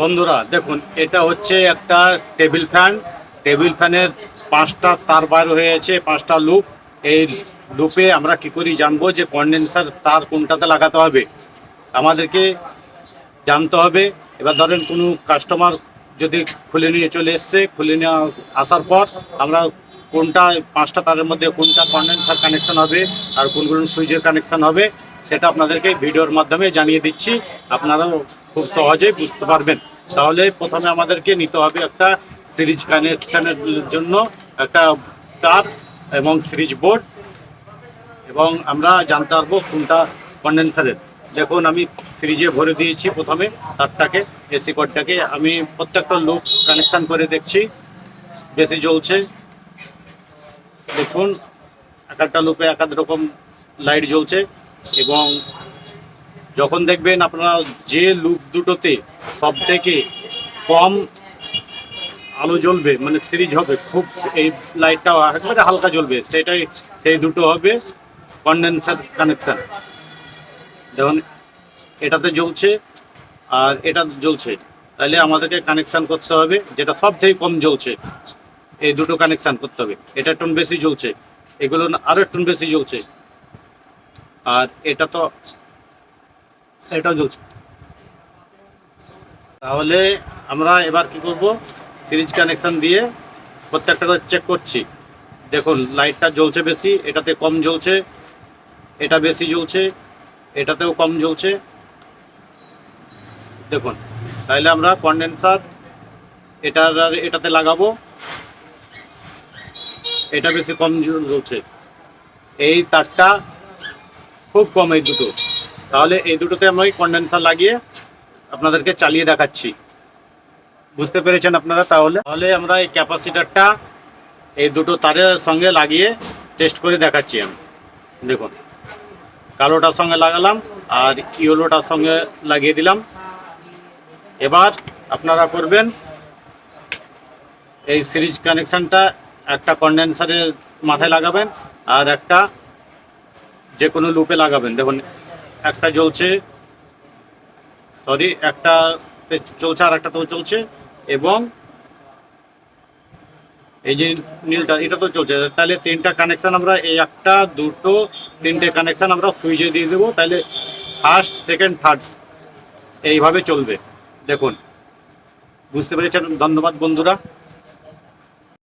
বন্ধুরা, দেখুন, এটা হচ্ছে একটা টেবিল ফ্যান। টেবিল ফ্যানের পাঁচটা তার বার হয়েছে, পাঁচটা লুপ। এই লুপে আমরা কি করি জানব যে কন্ডেন্সার তার কোনটাতে লাগাতে হবে। আমাদেরকে জানতে হবে। এবার ধরেন কোনো কাস্টমার যদি খুলে নিয়ে চলে এসছে, খুলে নিয়ে আসার পর আমরা কোনটা পাঁচটা তারের মধ্যে কোনটা কন্ডেন্সার কানেকশন হবে আর কোন কোন সুইচের কানেকশন হবে, সেটা আপনাদেরকে ভিডিওর মাধ্যমে জানিয়ে দিচ্ছি। আপনারা খুব সহজেই বুঝতে পারবেন। তাহলে প্রথমে আমাদেরকে নিতে হবে একটা সিরিজ কানেকশানের জন্য একটা তার এবং সিরিজ বোর্ড। এবং আমরা জানতে পারব কোনটা কন্ডেন্সারের। দেখুন, আমি সিরিজে ভরে দিয়েছি প্রথমে তারটাকে, এসি কোডটাকে আমি প্রত্যেকটা লুপ কানেকশান করে দেখছি। বেশি জ্বলছে। দেখুন, এক একটা লুপে এক এক রকম লাইট জ্বলছে এবং যখন দেখবেন আপনারা যে লুক দুটোতে সব থেকে কম আলো জ্বলবে মানে সিরিজ হবে, খুব এই লাইটটা একেবারে হালকা জ্বলবে, সেটাই সেই দুটো হবে কন্ডেন্সার কানেকশন দেখুন, এটাতে জ্বলছে আর এটা জ্বলছে। তাহলে আমাদেরকে কানেকশান করতে হবে, যেটা সব থেকে কম জ্বলছে, এই দুটো কানেকশান করতে হবে। এটা একটু বেশি জ্বলছে, এগুলো না আরও একটু বেশি জ্বলছে। আর এটা তো এটা জ্বলছে। তাহলে আমরা এবার কি করব? সিরিজ কানেকশন দিয়ে প্রত্যেকটা করে চেক করছি। দেখুন লাইটটা জ্বলছে বেশি, এটাতে কম জ্বলছে, এটা বেশি জ্বলছে, এটাতেও কম জ্বলছে। দেখুন, তাহলে আমরা কন্ডেন্সার এটা এটাতে লাগাবো। এটা বেশি কম জ্বল- জ্বলছে। এই তারটা খুব কম এই দুটো। তাহলে এই দুটোতে আমি কন্ডেন্সার লাগিয়ে আপনাদেরকে চালিয়ে দেখাচ্ছি। বুঝতে পেরেছেন আপনারা তাহলে? তাহলে আমরা এই ক্যাপাসিটারটা এই দুটো তারের সঙ্গে লাগিয়ে টেস্ট করে দেখাচ্ছি আমি। দেখুন, কালোটার সঙ্গে লাগালাম আর ইয়েলোটার সঙ্গে লাগিয়ে দিলাম। এবার আপনারা করবেন এই সিরিজ কানেকশনটা একটা কন্ডেন্সারের মাথায় লাগাবেন আর একটা যে কোনো লুপে লাগাবেন। দেখুন একটা জ্বলছে সরি একটা চলছে আর একটাতেও চলছে, এবং এই যে নীলটা, এটা তো চলছে। তাহলে তিনটা কানেকশন আমরা, এই একটা, দুটো, তিনটে কানেকশন আমরা সুইচে দিয়ে দেবো, তাহলে ফার্স্ট সেকেন্ড থার্ড এইভাবে চলবে। দেখুন, বুঝতে পেরেছেন? ধন্যবাদ বন্ধুরা।